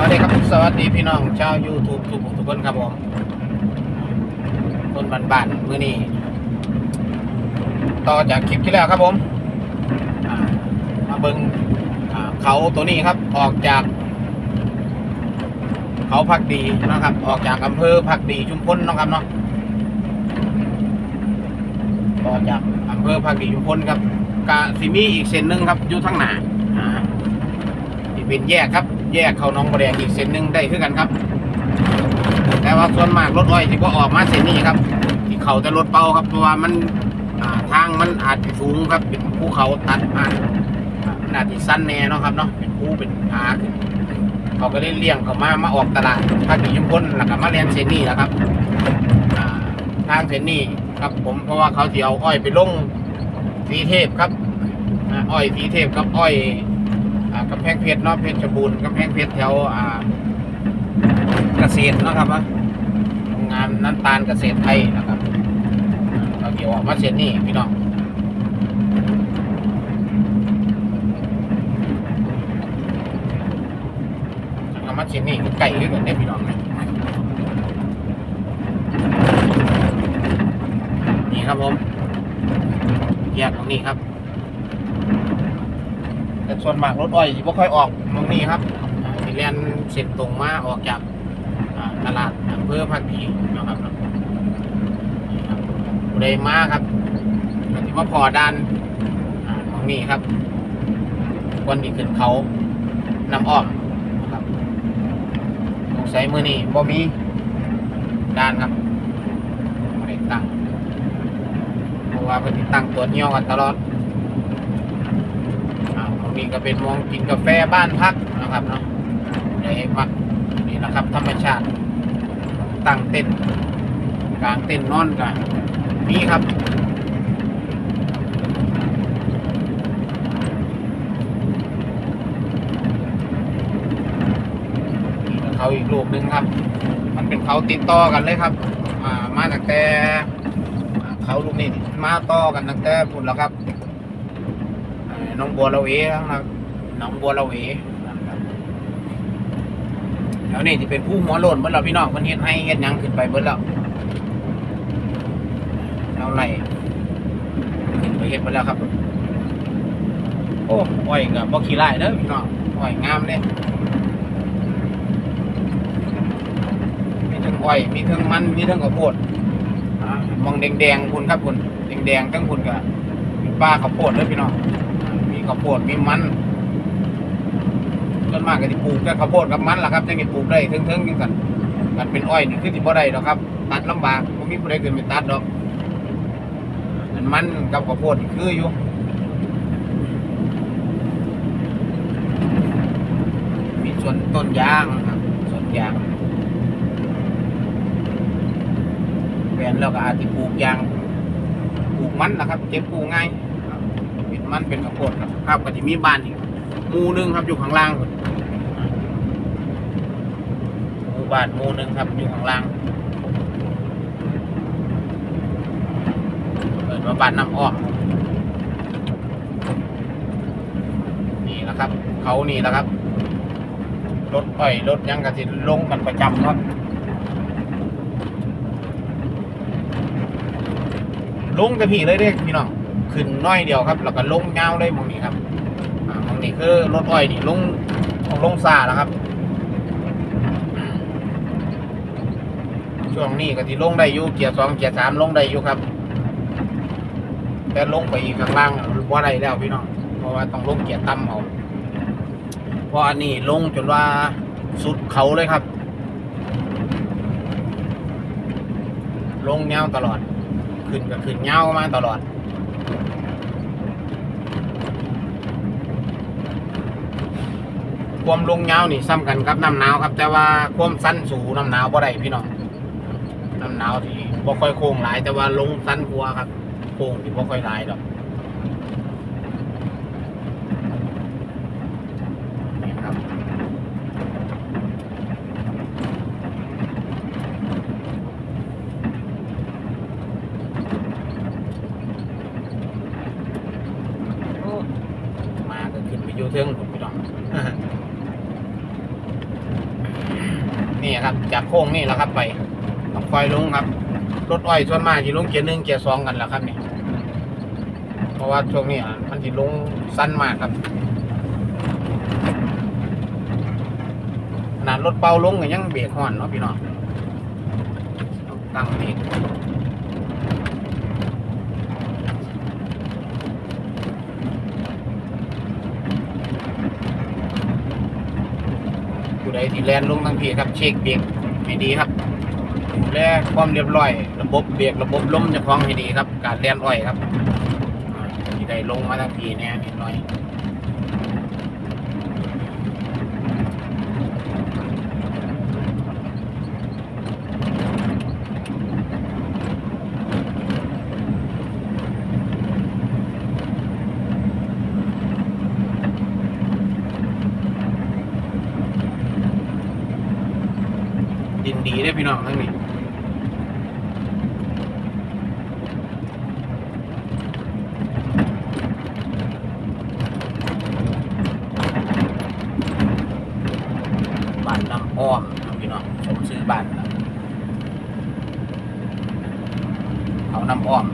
วัสดีครับสวัสดีพี่น้องชาว YouTube ทุกทุกคนครับผมคนบ้านมือนี้ต่อจากคลิปที่แล้วครับผมมาเบิงเขาตัวนี้ครับออกจาก เขาพักดีนะครับ ออกจากอำเภอพักดีชุมพลนะครับเนาะออกจากอำเภอพักดีชุมพลครับกะสิมีอีกเส้นหนึ่งครับอยู่ทางหนาอ่าที่เป็นแยกครับ แยกเข้าน้องบแดงอีกเส้นหนึ่งได้คือกันครับ แต่ว่าส่วนมากรถอ้อยที่ก็ออกมาเส้นนี้ครับ ที่เขาจะรถเป่าครับเพราะว่ามันาทางมันอาจจะสูงครับเป็นภูเขาตัดมามันอาจจะสั้นแน่เนาะครับเนาะเป็นภูเป็นผาขึ้นเขาก็เลยเลี่ยงเขามามาออกตลาดภาคดียุมพลแล้วก็มาเรียนเส้นนี้แหละครับทางเส้นนี้ครับผมเพราะว่าเขาจะเอาอ้อยไปลงสีเทพครับอ้อยสีเทพกับอ้อย กำแพงเพชรเนาะเพชรบูรณ์กำแพงเพชรแถวเกษตรนะครับว่าโรงงานน้ำตาลเกษตรไทยนะครับเราเดี๋ยวอมาเสร็จนี่พี่น้องเอามาเสร็จนี่ไก่ด้วยกันเนี่ยพี่น้องนะนี่ครับผมแยกตรงนี้ครับ แต่ส่วนมากรถอ้อยสิบ่ค่อยออกตรงนี้ครับอ่าสิแลนเส้นตรงมาออกจากตลาดอำเภอภาคดีนะครับเนาะนี่ครับผู้ใดมาครับก็สิมาพอด้านตรงนี้ครับคนที่ขึ้นเขานำอ้อมนะครับสงสัยมือนี้บ่มีด้านครับบ่ได้ตั้งเพราะว่าเพิ่นสิตั้งตัวเหี่ยวกันตลอด นี้ก็เป็นมองกินกาแฟบ้านพักนะครับเนาะใหญ่มักนี่นะครับ ธรรมชาติตั้งเต้นกลางเต้นนอนกันมีครับเขาอีกลูกหนึ่งครับ มันเป็นเขาติดต่อกันเลยครับอ่ามาตั้งแต่เขาลูกนี้มาต่อกันตั้งแต่พุ่นแล้วครับ น้องบัวละเวนะครับน้องบัวละเวแล้วนี่ที่เป็นผู้หัวโลนเมื่อเราพี่น้องมันเฮ็ดให้เฮ็ดยังขึ้นไปเบิดแล้วเอาไรขึ้นไปเฮ็ดไปแล้วครับ โอ้อ้อยกับบ่ขี้ไล่เด้อพี่น้องอ้อยงามเลยมีทั้งอ้อยมีทั้งมันมีทั้งข้าวโพดมองแดงๆคุณครับคุณแดงๆทั้งคุณกับป้าข้าวโพดเด้อพี่น้อง ข้าวโพดมีมันส่วนมากก็จะปลูกแต่ข้าวโพดกับมันล่ะครับจะกิปลูกได้เทิงๆจังกันกันเป็นอ้อยนี่คือที่บ่ได้ดอกครับ ตัดลำบากบ่มีผู้ใดเกินไปตัดดอกอันมันกับข้าวโพดคืออยู่มีส่วนต้นยางครับส่วนยางแปลนแล้วก็อาจจะปลูกยางปลูกมันนะครับ เก็บปลูกง่าย มันเป็นข้าวโพดครับครับก็จะมีบ้านอีกหมู่หนึงครับอยู่ข้างล่างหมู่บ้านหมู่หนึงครับอยู่ข้างล่างเปิดมาบ้านน้ำอ้อมนี่แหละครับ เขานี่แหละครับรถอ้อยรถยังกะสิลงกันประจำครับลงแต่พี่เลยเด้พี่น้อง ขึ้นน้อยเดียวครับ แล้วก็ลงยาเลยมองนี้ครับมองนี้คือรถอ้อยนี่ลงลงซาแล้วครับ ช่วงนี้ก็ที่ลงได้อยู่เกียร์สองเกียร์สามลงได้อยู่ครับ แต่ลงไปอีกข้างล่างว่าได้แล้วพี่น้องเพราะว่าต้องลงเกียร์ต่ำเอาเพราะอันนี้ลงจนว่าสุดเขาเลยครับ ลงเงาตลอด ขึ้นก็ขึ้นเงามาตลอด ความลงยาวนี่ซ้ำกันครับน้ำหนาวครับ แต่ว่าความสั้นสูงน้ำหนาวบ่ได้พี่น้องน้ำหนาวที่บ่ค่อยโค้งหลาย แต่ว่าลงสั้นกว่าครับโค้งที่บ่ค่อยหลายดอกนี่ครับโอ้มาก็ขึ้นไปอยู่เทิงผมพี่น้อง นี่ครับ จากโค้งนี่แหละครับไปต้องคอยลงครับ รถอ้อยส่วนมากจะลงเกียร์หนึ่งเกียร์สองกันแหละครับนี่เพราะว่าช่วงนี้มันจะลงสั้นมากครับขนาดรถเป่าลงก็ยังเบรกห่อนเนาะพี่น้องต้องตั้งเบรก ผู้ใดที่แลนลงทั้งพีครับ เช็คเบรกให้ดีครับดูแลความเรียบร้อย ระบบเบรกระบบล้มจะคล้องให้ดีครับ การแลนอ้อยครับที่ได้ลงมาทั้งทีเนี่ยนิดหน่อย หนีได้พี่น้องทั้งนี้บ้านน้ำอ้อมพี่น้องผมซื้อบ้านครับเขาน้ำอ้อม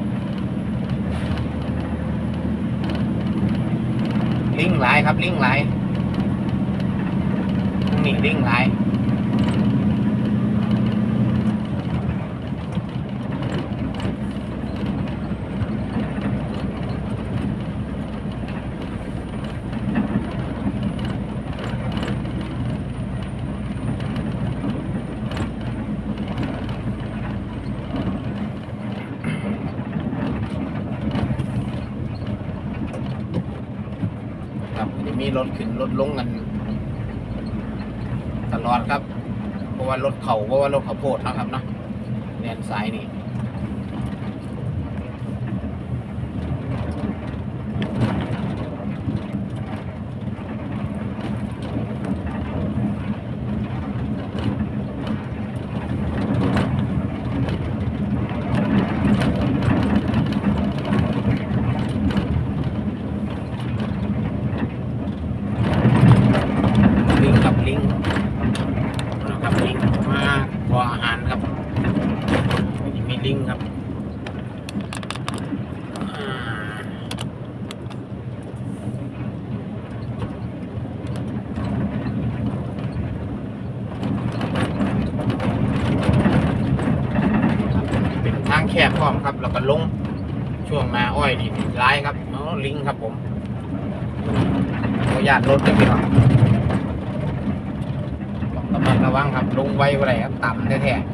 ลิงหลายครับลิงหลายนี้ลิงหลาย มีรถขึ้นรถลงกัน ตลอดครับ เพราะว่ารถเขาเพราะว่ารถเขาโพดนะครับเนาะแดนซ้ายนี่ลิงกับลิงนะครับลิงมาขออาหารครับจะมีลิงครับอ่าเป็นทางแค บพร้อมครับ แล้วก็ลงช่วงนาอ้อยนี่ร้ายครับอ๋อลิงครับผมขออนุญาตรถด้วยพี่น้องต้องระมัดระวังครับ ลงไว้อะไรครับต่ำแท้ๆ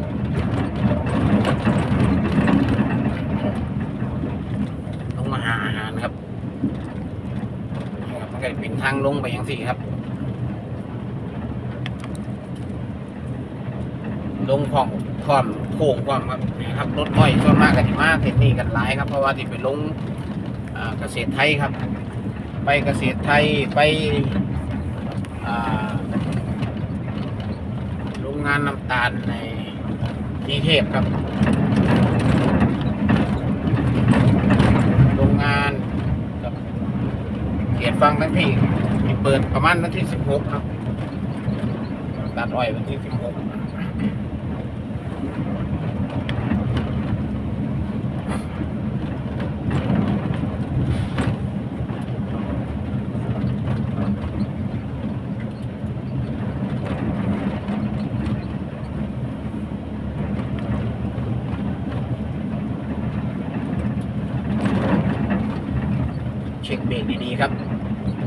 ลงมาหาอาหารครับนี่ครับมันก็เป็นทางลงไปอย่างสี่ครับ ลงพร้อม พร้อมโค้งพร้อมครับนี่ครับรถอ้อยส่วนมากกันที่มากเห็นนี่กันหลายครับ เพราะว่าที่ไปลงเกษตรไทยครับ ไปเกษตรไทยไปโรงงานน้ำตาลในกรุงเทพครับโรงงานกับเขตฟังทั้งที่มีเปิดประมาณวันที่สิบหกครับตัดอ้อยวันที่สิบหก เช็คเบรกดีๆครับ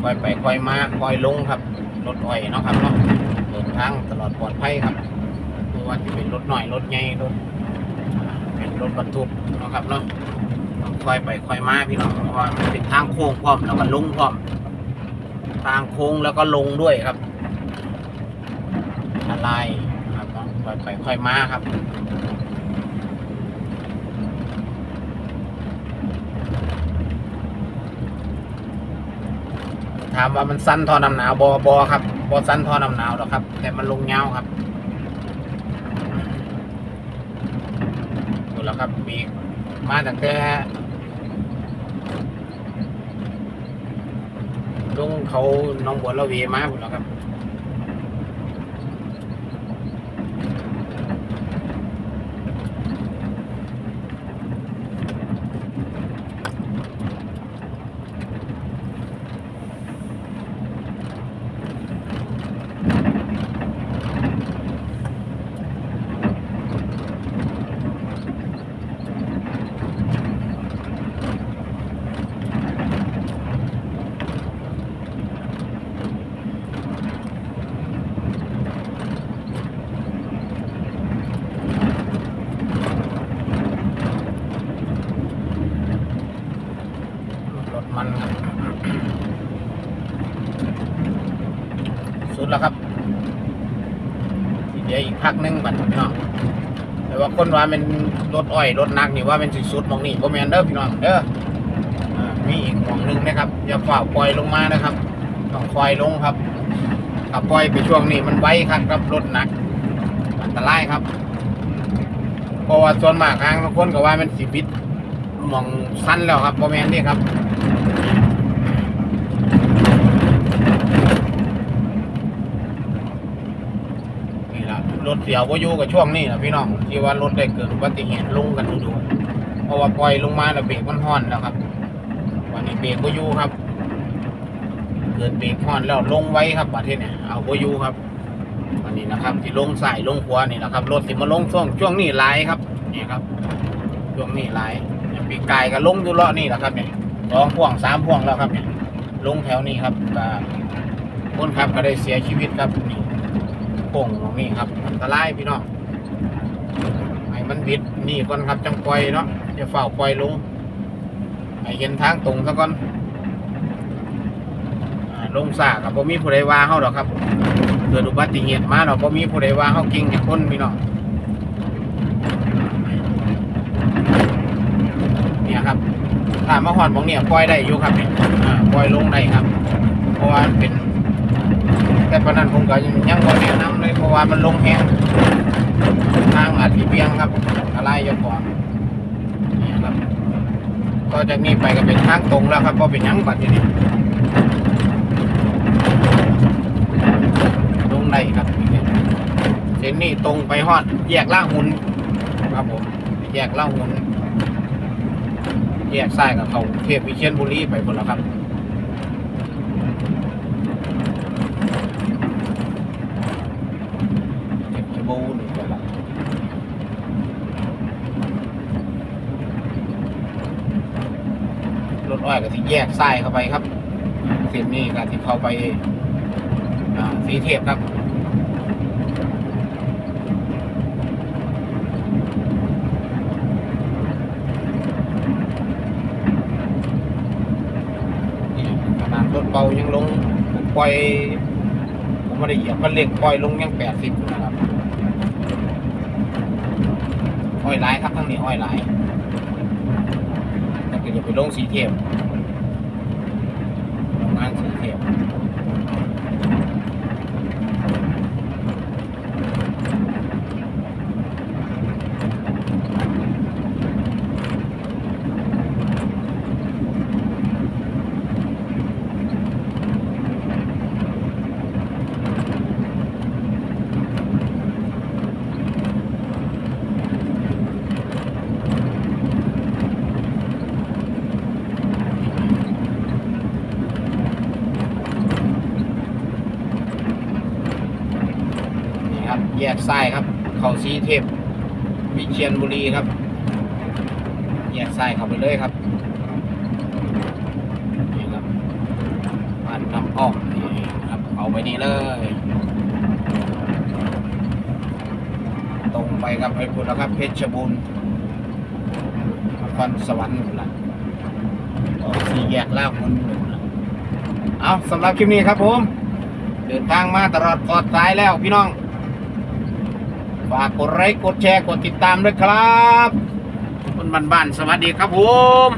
ค่อยไปค่อยมาค่อยลงครับรถอ้อยเนาะครับเนาะเดินทางตลอดปลอดภัยครับไม่ว่าจะเป็นรถหน่อยรถใหญ่รถเป็นรถบรรทุกเนาะครับเนาะค่อยไปค่อยมาพี่น้องเพราะว่ามันเป็นทางโค้งพร้อมแล้วก็ลงพร้อมทางโค้งแล้วก็ลงด้วยครับอะไรครับต้องค่อยไปค่อยมาครับ ถามว่ามันสั้นทอน้ำหนาวบอบอครับบอสั้นทอน้ำหนาวหรอกครับ แต่มันลงเงาวครับดูแล้วครับมีมาตั้งแต่ลงเขาหน้องบัวละเวมาหมดแล้วครับ เดี๋ยวอีก พักหนึงบัดนี้พี่น้องแต่ว่าคนว่าเป็นรถอ้อยรถหนักนี่ว่าเป็นสิสุดตรงนี้บ่แม่นเด้อพี่น้องเด้ออ่ามีอีกห่วงหนึงนะครับอย่าฝ่าปล่อยลงมานะครับต้องคอยลงครับถ้าปล่อยไปช่วงนี้มันไวครับกับรถหนัก อันตรายครับ เพราะว่าส่วนมากทางบางคนก็ว่ามันสิบิดหมองสั้นแล้วครับบ่แม่นนี่ครับ นี่ละ รถเสียวก็อยู่กับช่วงนี้นะพี่น้องที่ว่ารถได้เกิดอุบัติเหตุลงกันดูๆเพราะว่าปล่อยลงมาแล้วเบรกมันห่อนแล้วครับวันนี้เบรกก็อยู่ครับ เกิดเบรกห่อนแล้วลงไว้ครับประเทศเนี่ยเอาก็อยู่ครับวันนี้นะครับที่ลงใสายลงขวานี่นะครับรถสิมาลงช่วงช่วงนี้หลายครับนี่ครับ ช่วงนี้หลายอย่างปีกายก็ลงอยู่เลาะนี่แหละครับเนี่ยสองพ่วงสามพ่วงแล้วครับเนี่ยลงแถวนี้ครับคนขับก็ได้เสียชีวิตครับนี่ ป่งตรงนี้ครับอันตรายพี่น้องให้มันบิดนี่ก่อนครับจังปล่อยเนาะจะเฝ้าปล่อยลงให้เห็นทางตรงซะก่อนลงซากับบ่มีผู้ใดว่าเฮาดอกครับเกิดอุบัติเหตุมาเนาะบ่มีผู้ใดว่าเฮากิ่งจากคนพี่น้องเนี่ยครับถ้ามาหอดบองเนี่ยปล่อยได้อยู่ครับเนี่ยปล่อยลงได้ครับ เพราะว่าเป็น แต่ปนนั้นผมก็ยังยังบ่แนะนำเลยเพราะว่ามันลงแห้งทางอาจสิเบียงครับอะไรอยกว่านี่ครับก็จากนี้ไปก็เป็นทางตรงแล้วครับก็เป็นยังบัดทีนี้ลงได้ครับเส้นนี้ตรงไปฮอดแยกล่างหุ่นครับผมแยกล่างหุ่นแยกซ้ายกับเขาเทพวิเชียรบุรีไปหมดแล้วครับ เก็บจะบูนไปละ รถอ้อยก็ที่แยกซ้เข้าไปครับเส้นนี้ก็ที่เข้าไปสีเทพครับนี่ขนาดรถเบายังลงปล่อยผมไม่ได้เหยียบมันเร่งปล่อยลงยังแปดสิบนะครับอ้อยหลายครับทั้งนี้อ้อยหลาย แต่ก็อย่าไปลงสีเทียมโรงงานสีเทียมนี่ ครับแยกซ้ายครับ เขาสีเทพวิเชียรบุรีครับแยกซ้ายเข้าไปเลยครับนี่ครับบ้านน้ำอ้อมนี่ครับเอาไปนี่เลย ตรงไปครับไปพุทธครับเพชรบูรณ์นครสวรรค์ละออกสี่แยกล่าคนหนึ่งละเอาสำหรับคลิปนี้ครับผม เดินทางมาตลอดปลอดสายแล้วพี่น้อง ฝากกดไลค์กดแชร์กดติดตามด้วยครับคนบ้านๆสวัสดีครับผม